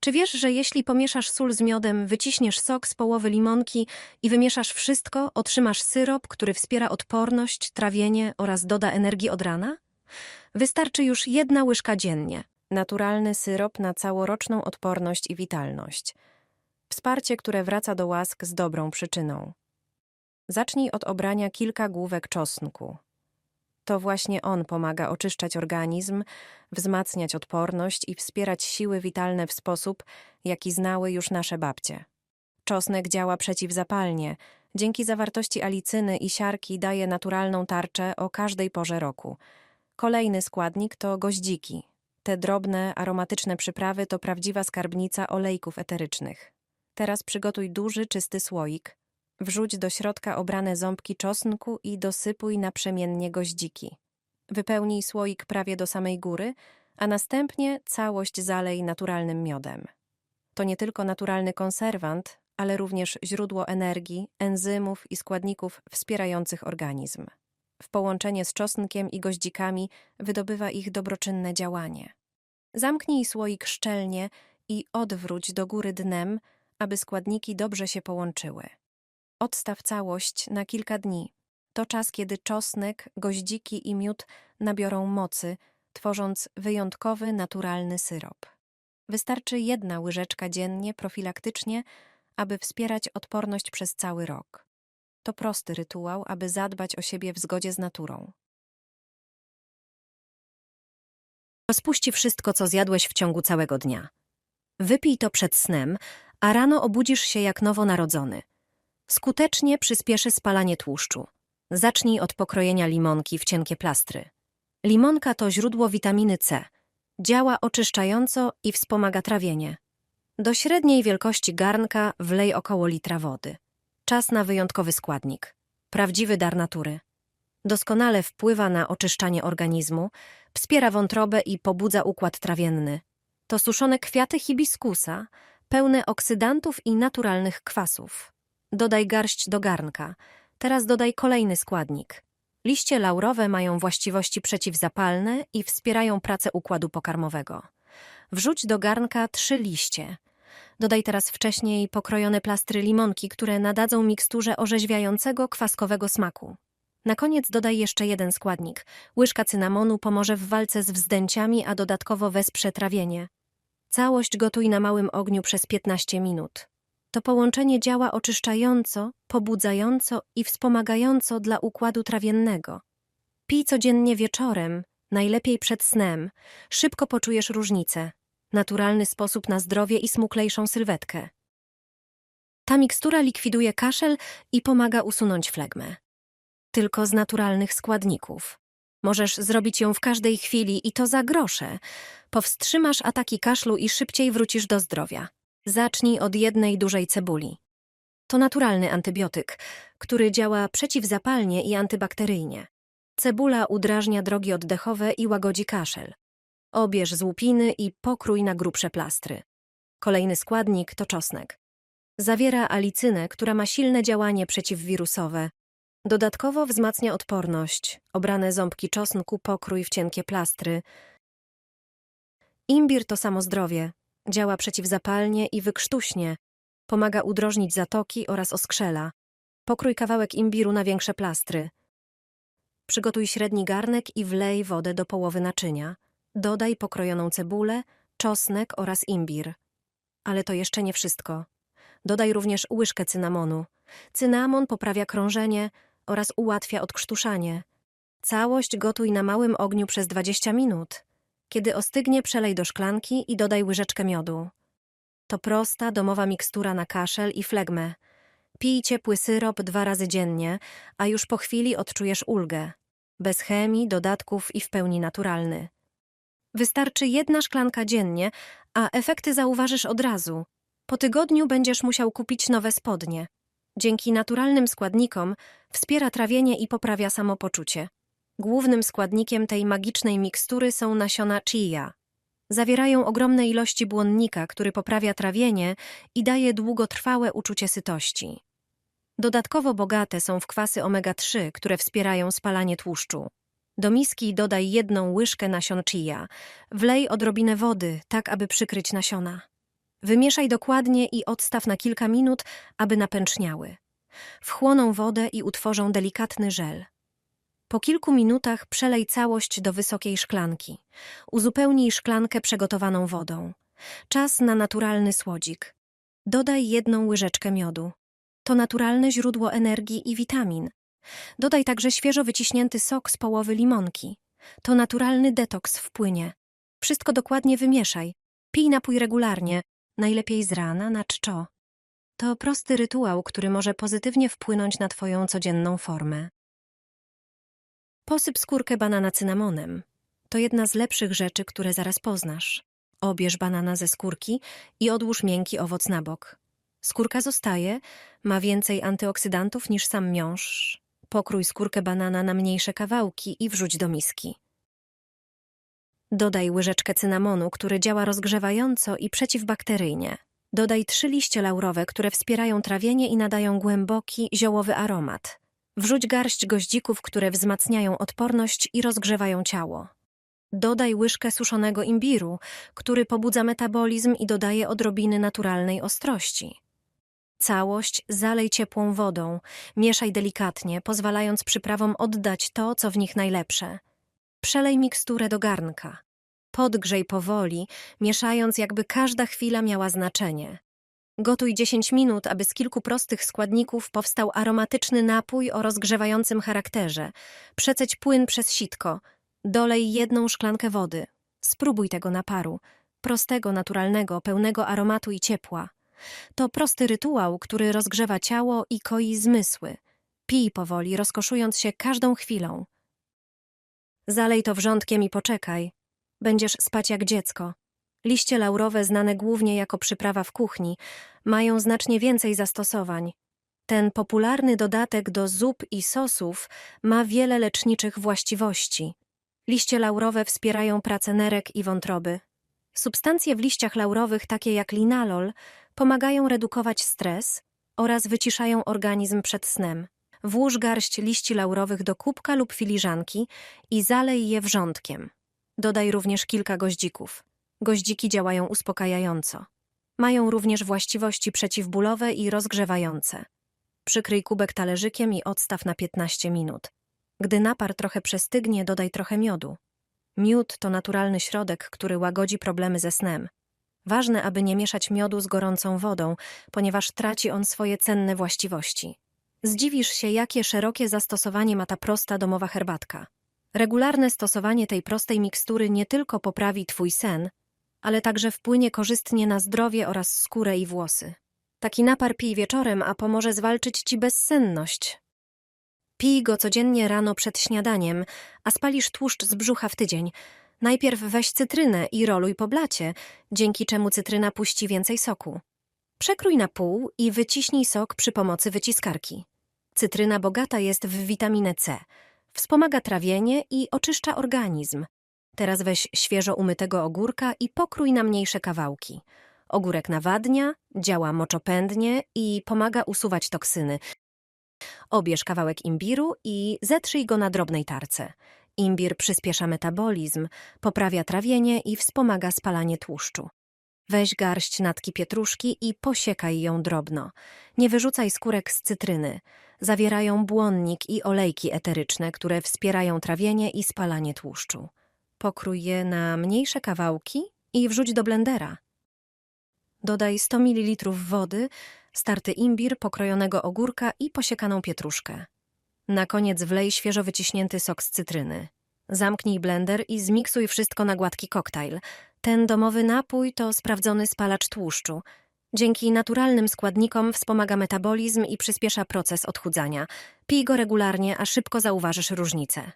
Czy wiesz, że jeśli pomieszasz sól z miodem, wyciśniesz sok z połowy limonki i wymieszasz wszystko, otrzymasz syrop, który wspiera odporność, trawienie oraz doda energii od rana? Wystarczy już jedna łyżka dziennie. Naturalny syrop na całoroczną odporność i witalność. Wsparcie, które wraca do łask z dobrą przyczyną. Zacznij od obrania kilka główek czosnku. To właśnie on pomaga oczyszczać organizm, wzmacniać odporność i wspierać siły witalne w sposób, jaki znały już nasze babcie. Czosnek działa przeciwzapalnie. Dzięki zawartości alicyny i siarki daje naturalną tarczę o każdej porze roku. Kolejny składnik to goździki. Te drobne, aromatyczne przyprawy to prawdziwa skarbnica olejków eterycznych. Teraz przygotuj duży, czysty słoik. Wrzuć do środka obrane ząbki czosnku i dosypuj naprzemiennie goździki. Wypełnij słoik prawie do samej góry, a następnie całość zalej naturalnym miodem. To nie tylko naturalny konserwant, ale również źródło energii, enzymów i składników wspierających organizm. W połączenie z czosnkiem i goździkami wydobywa ich dobroczynne działanie. Zamknij słoik szczelnie i odwróć do góry dnem, aby składniki dobrze się połączyły. Odstaw całość na kilka dni. To czas, kiedy czosnek, goździki i miód nabiorą mocy, tworząc wyjątkowy, naturalny syrop. Wystarczy jedna łyżeczka dziennie profilaktycznie, aby wspierać odporność przez cały rok. To prosty rytuał, aby zadbać o siebie w zgodzie z naturą. Rozpuści wszystko, co zjadłeś w ciągu całego dnia. Wypij to przed snem, a rano obudzisz się jak nowonarodzony. Skutecznie przyspieszy spalanie tłuszczu. Zacznij od pokrojenia limonki w cienkie plastry. Limonka to źródło witaminy C. Działa oczyszczająco i wspomaga trawienie. Do średniej wielkości garnka wlej około litra wody. Czas na wyjątkowy składnik. Prawdziwy dar natury. Doskonale wpływa na oczyszczanie organizmu, wspiera wątrobę i pobudza układ trawienny. To suszone kwiaty hibiskusa, pełne oksydantów i naturalnych kwasów. Dodaj garść do garnka. Teraz dodaj kolejny składnik. Liście laurowe mają właściwości przeciwzapalne i wspierają pracę układu pokarmowego. Wrzuć do garnka trzy liście. Dodaj teraz wcześniej pokrojone plastry limonki, które nadadzą miksturze orzeźwiającego, kwaskowego smaku. Na koniec dodaj jeszcze jeden składnik. Łyżka cynamonu pomoże w walce z wzdęciami, a dodatkowo wesprze trawienie. Całość gotuj na małym ogniu przez 15 minut. To połączenie działa oczyszczająco, pobudzająco i wspomagająco dla układu trawiennego. Pij codziennie wieczorem, najlepiej przed snem. Szybko poczujesz różnicę. Naturalny sposób na zdrowie i smuklejszą sylwetkę. Ta mikstura likwiduje kaszel i pomaga usunąć flegmę. Tylko z naturalnych składników. Możesz zrobić ją w każdej chwili i to za grosze. Powstrzymasz ataki kaszlu i szybciej wrócisz do zdrowia. Zacznij od jednej dużej cebuli. To naturalny antybiotyk, który działa przeciwzapalnie i antybakteryjnie. Cebula udrażnia drogi oddechowe i łagodzi kaszel. Obierz z łupiny i pokrój na grubsze plastry. Kolejny składnik to czosnek. Zawiera alicynę, która ma silne działanie przeciwwirusowe. Dodatkowo wzmacnia odporność. Obrane ząbki czosnku pokrój w cienkie plastry. Imbir to samo zdrowie. Działa przeciwzapalnie i wykrztuśnie. Pomaga udrożnić zatoki oraz oskrzela. Pokrój kawałek imbiru na większe plastry. Przygotuj średni garnek i wlej wodę do połowy naczynia. Dodaj pokrojoną cebulę, czosnek oraz imbir. Ale to jeszcze nie wszystko. Dodaj również łyżkę cynamonu. Cynamon poprawia krążenie oraz ułatwia odkrztuszanie. Całość gotuj na małym ogniu przez 20 minut. Kiedy ostygnie, przelej do szklanki i dodaj łyżeczkę miodu. To prosta, domowa mikstura na kaszel i flegmę. Pij ciepły syrop dwa razy dziennie, a już po chwili odczujesz ulgę. Bez chemii, dodatków i w pełni naturalny. Wystarczy jedna szklanka dziennie, a efekty zauważysz od razu. Po tygodniu będziesz musiał kupić nowe spodnie. Dzięki naturalnym składnikom wspiera trawienie i poprawia samopoczucie. Głównym składnikiem tej magicznej mikstury są nasiona chia. Zawierają ogromne ilości błonnika, który poprawia trawienie i daje długotrwałe uczucie sytości. Dodatkowo bogate są w kwasy omega-3, które wspierają spalanie tłuszczu. Do miski dodaj jedną łyżkę nasion chia. Wlej odrobinę wody, tak aby przykryć nasiona. Wymieszaj dokładnie i odstaw na kilka minut, aby napęczniały. Wchłoną wodę i utworzą delikatny żel. Po kilku minutach przelej całość do wysokiej szklanki. Uzupełnij szklankę przegotowaną wodą. Czas na naturalny słodzik. Dodaj jedną łyżeczkę miodu. To naturalne źródło energii i witamin. Dodaj także świeżo wyciśnięty sok z połowy limonki. To naturalny detoks w płynie. Wszystko dokładnie wymieszaj. Pij napój regularnie, najlepiej z rana na czczo. To prosty rytuał, który może pozytywnie wpłynąć na Twoją codzienną formę. Posyp skórkę banana cynamonem. To jedna z lepszych rzeczy, które zaraz poznasz. Obierz banana ze skórki i odłóż miękki owoc na bok. Skórka zostaje, ma więcej antyoksydantów niż sam miąższ. Pokrój skórkę banana na mniejsze kawałki i wrzuć do miski. Dodaj łyżeczkę cynamonu, który działa rozgrzewająco i przeciwbakteryjnie. Dodaj trzy liście laurowe, które wspierają trawienie i nadają głęboki, ziołowy aromat. Wrzuć garść goździków, które wzmacniają odporność i rozgrzewają ciało. Dodaj łyżkę suszonego imbiru, który pobudza metabolizm i dodaje odrobiny naturalnej ostrości. Całość zalej ciepłą wodą, mieszaj delikatnie, pozwalając przyprawom oddać to, co w nich najlepsze. Przelej miksturę do garnka. Podgrzej powoli, mieszając jakby każda chwila miała znaczenie. Gotuj 10 minut, aby z kilku prostych składników powstał aromatyczny napój o rozgrzewającym charakterze. Przeceć płyn przez sitko. Dolej jedną szklankę wody. Spróbuj tego naparu. Prostego, naturalnego, pełnego aromatu i ciepła. To prosty rytuał, który rozgrzewa ciało i koi zmysły. Pij powoli, rozkoszując się każdą chwilą. Zalej to wrzątkiem i poczekaj. Będziesz spać jak dziecko. Liście laurowe, znane głównie jako przyprawa w kuchni, mają znacznie więcej zastosowań. Ten popularny dodatek do zup i sosów ma wiele leczniczych właściwości. Liście laurowe wspierają pracę nerek i wątroby. Substancje w liściach laurowych, takie jak linalol, pomagają redukować stres oraz wyciszają organizm przed snem. Włóż garść liści laurowych do kubka lub filiżanki i zalej je wrzątkiem. Dodaj również kilka goździków. Goździki działają uspokajająco. Mają również właściwości przeciwbólowe i rozgrzewające. Przykryj kubek talerzykiem i odstaw na 15 minut. Gdy napar trochę przestygnie, dodaj trochę miodu. Miód to naturalny środek, który łagodzi problemy ze snem. Ważne, aby nie mieszać miodu z gorącą wodą, ponieważ traci on swoje cenne właściwości. Zdziwisz się, jakie szerokie zastosowanie ma ta prosta domowa herbatka. Regularne stosowanie tej prostej mikstury nie tylko poprawi Twój sen, ale także wpłynie korzystnie na zdrowie oraz skórę i włosy. Taki napar pij wieczorem, a pomoże zwalczyć Ci bezsenność. Pij go codziennie rano przed śniadaniem, a spalisz tłuszcz z brzucha w tydzień. Najpierw weź cytrynę i roluj po blacie, dzięki czemu cytryna puści więcej soku. Przekrój na pół i wyciśnij sok przy pomocy wyciskarki. Cytryna bogata jest w witaminę C. Wspomaga trawienie i oczyszcza organizm. Teraz weź świeżo umytego ogórka i pokrój na mniejsze kawałki. Ogórek nawadnia, działa moczopędnie i pomaga usuwać toksyny. Obierz kawałek imbiru i zetrzyj go na drobnej tarce. Imbir przyspiesza metabolizm, poprawia trawienie i wspomaga spalanie tłuszczu. Weź garść natki pietruszki i posiekaj ją drobno. Nie wyrzucaj skórek z cytryny. Zawierają błonnik i olejki eteryczne, które wspierają trawienie i spalanie tłuszczu. Pokrój je na mniejsze kawałki i wrzuć do blendera. Dodaj 100 ml wody, starty imbir, pokrojonego ogórka i posiekaną pietruszkę. Na koniec wlej świeżo wyciśnięty sok z cytryny. Zamknij blender i zmiksuj wszystko na gładki koktajl. Ten domowy napój to sprawdzony spalacz tłuszczu. Dzięki naturalnym składnikom wspomaga metabolizm i przyspiesza proces odchudzania. Pij go regularnie, a szybko zauważysz różnicę.